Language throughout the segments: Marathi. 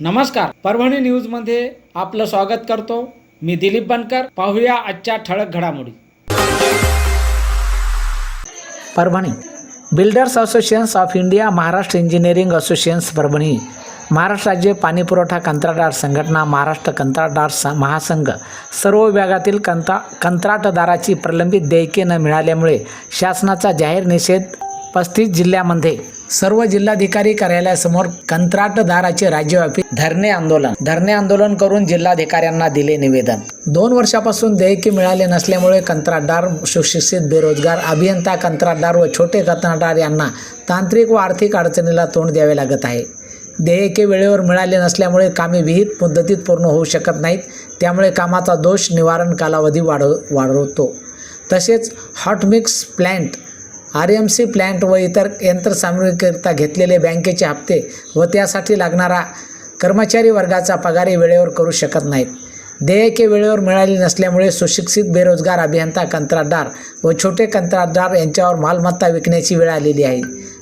नमस्कार. परभणी न्यूजमध्ये आपलं स्वागत करतो. मी दिलीप बनकर. पाहूया आजच्या ठळक घडामोडी. Parbhani. Builders associations of India Maharashtra engineering associations Parbhani Maharashtra राज्य पाणी पुरवठा कंत्राटदार संघटना महाराष्ट्र कंत्राटदार स महासंघ सर्व विभागातील कंत्रा कंत्राटदाराची प्रलंबित देयके न मिळाल्यामुळे शासनाचा जाहीर निषेध पस्तीस जिल्ह्यामध्ये सर्व जिल्हाधिकारी कार्यालयासमोर कंत्राटदाराचे राज्यव्यापी धरणे आंदोलन. धरणे आंदोलन करून जिल्हाधिकाऱ्यांना दिले निवेदन. दोन वर्षापासून देयके मिळाले नसल्यामुळे कंत्राटदार सुशिक्षित बेरोजगार अभियंता कंत्राटदार व छोटे कंत्राटदार यांना तांत्रिक व आर्थिक अडचणीला तोंड द्यावे लागत आहे. देयके वेळेवर मिळाले नसल्यामुळे कामे विहित पद्धतीत पूर्ण होऊ शकत नाहीत. त्यामुळे कामाचा दोष निवारण कालावधी वाढव वाढवतो. तसेच hot mix plant R M C plant व इतर यंत्रसामग्रीकरिता घेतलेले बँकेचे हप्ते व त्यासाठी लागणारा कर्मचारी वर्गाचा पगारही वेळेवर करू शकत नाहीत. देयके वेळेवर मिळाली नसल्यामुळे सुशिक्षित बेरोजगार अभियंता कंत्राटदार व छोटे कंत्राटदार यांच्यावर मालमत्ता विकण्याची वेळ आलेली आहे.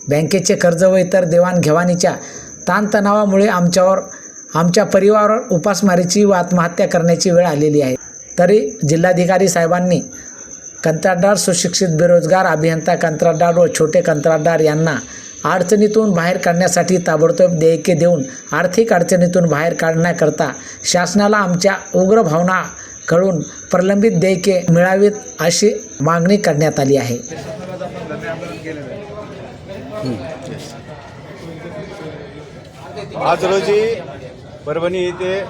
बँकेचे कर्ज व इतर देवाणघेवाणीच्या ताणतणावामुळे आमच्यावर आमच्या परिवारावर उपासमारीची व आत्महत्या करण्याची वेळ आलेली आहे. तरी जिल्हाधिकारी साहेबांनी कंत्राटदार सुशिक्षित बेरोजगार अभियंता कंत्राटदार व छोटे कंत्राटदार यांना अडचणीतून बाहेर काढण्यासाठी ताबडतोब देयके देऊन आर्थिक अडचणीतून बाहेर काढण्याकरता शासनाला आमच्या उग्र भावना कळून प्रलंबित देयके मिळावीत अशी मागणी करण्यात आली आहे. आज रोजी परभणी येथे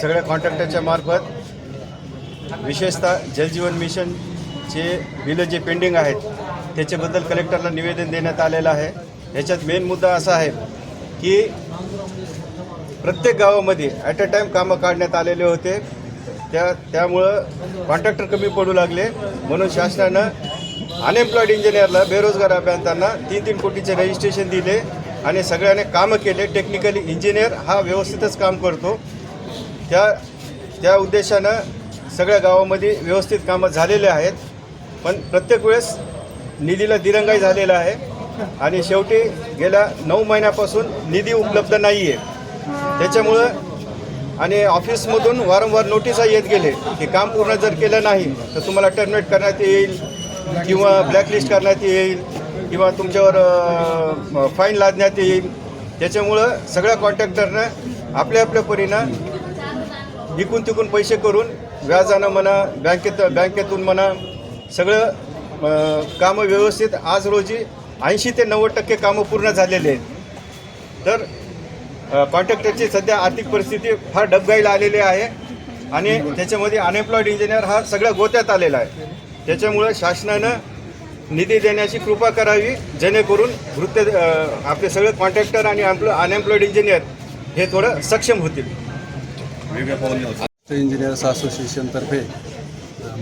सगळ्या कॉन्ट्रॅक्टरच्या मार्फत विशेषतः जलजीवन मिशनचे बिलं जे पेंडिंग आहेत त्याच्याबद्दल कलेक्टरला निवेदन देण्यात आलेलं आहे. याच्यात मेन मुद्दा असा आहे की प्रत्येक गावामध्ये ॲट अ टाईम कामं काढण्यात आलेले होते. त्या त्यामुळं कॉन्ट्रॅक्टर कमी पडू लागले. म्हणून शासनानं अनएम्प्लॉईड इंजिनियरला बेरोजगार अभियंत्यांना तीन तीन कोटीचे रजिस्ट्रेशन दिले आणि सगळ्याने कामं केले. टेक्निकली इंजिनियर हा व्यवस्थितच काम करतो. त्या त्या उद्देशानं सगळ्या गावामध्ये व्यवस्थित कामं झालेले आहेत. पण प्रत्येक वेळेस निधीला दिरंगाई झालेला आहे. आणि शेवटी गेल्या नऊ महिन्यापासून निधी उपलब्ध नाही आहे त्याच्यामुळं आणि ऑफिसमधून वारंवार नोटिसा येत गेले की काम पूर्ण जर केलं नाही तर तुम्हाला टर्मिनेट करण्यात येईल किंवा ब्लॅकलिस्ट करण्यात येईल किंवा तुमच्यावर फाईन लादण्यात येईल. त्याच्यामुळं सगळ्या कॉन्ट्रॅक्टरनं आपल्या आपल्या परीनं इकून तिकून पैसे करून व्याजानं म्हणा बँकेत बँकेतून म्हणा सगळं कामं व्यवस्थित आज रोजी ऐंशी ते नव्वद टक्के कामं पूर्ण झालेले आहेत. तर कॉन्ट्रॅक्टरची सध्या आर्थिक परिस्थिती फार डबगाईला आलेली आहे आणि त्याच्यामध्ये अनएम्प्लॉईड इंजिनियर हा सगळ्या गोत्यात आलेला आहे. त्याच्यामुळं शासनानं निधी देण्याची कृपा करावी जेणेकरून वृत्त आपले सगळे कॉन्ट्रॅक्टर आणि अनएम्प्लॉईड इंजिनियर हे थोडं सक्षम होतील. महाराष्ट्र इंजिनियर्स असोसिएशनतर्फे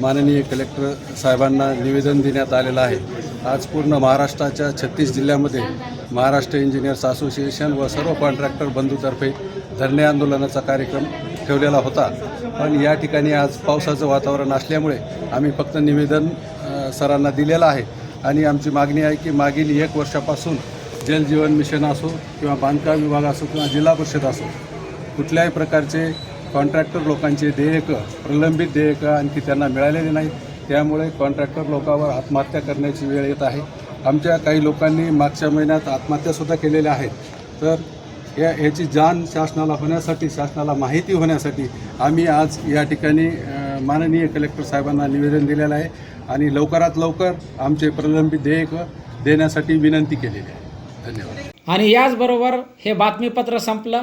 माननीय कलेक्टर साहेबांना निवेदन देण्यात आलेलं आहे. आज पूर्ण महाराष्ट्राच्या छत्तीस जिल्ह्यामध्ये महाराष्ट्र इंजिनियर्स असोसिएशन व सर्व कॉन्ट्रॅक्टर बंधूतर्फे धरणे आंदोलनाचा कार्यक्रम ठेवलेला होता. पण या ठिकाणी आज पावसाचं वातावरण असल्यामुळे आम्ही फक्त निवेदन सरांना दिलेलं आहे. आणि आमची मागणी आहे की मागील एक वर्षापासून जलजीवन मिशन असो किंवा बांधकाम विभाग असो किंवा जिल्हा परिषद असो कुठल्याही प्रकारचे कॉन्ट्रॅक्टर लोकांचे देयकं प्रलंबित देयकं आणखी त्यांना मिळालेले नाहीत. त्यामुळे कॉन्ट्रॅक्टर लोकांवर आत्महत्या करण्याची वेळ येत आहे. आमच्या काही लोकांनी मागच्या महिन्यात आत्महत्यासुद्धा केलेल्या आहेत. तर या याची जाण शासनाला होण्यासाठी शासनाला माहिती होण्यासाठी आम्ही आज या ठिकाणी माननीय कलेक्टर साहेबांना निवेदन दिलेलं आहे आणि लवकरात लवकर आमचे प्रलंबित देयकं देण्यासाठी विनंती केलेली आहे. धन्यवाद. आणि याचबरोबर हे बातमीपत्र संपलं.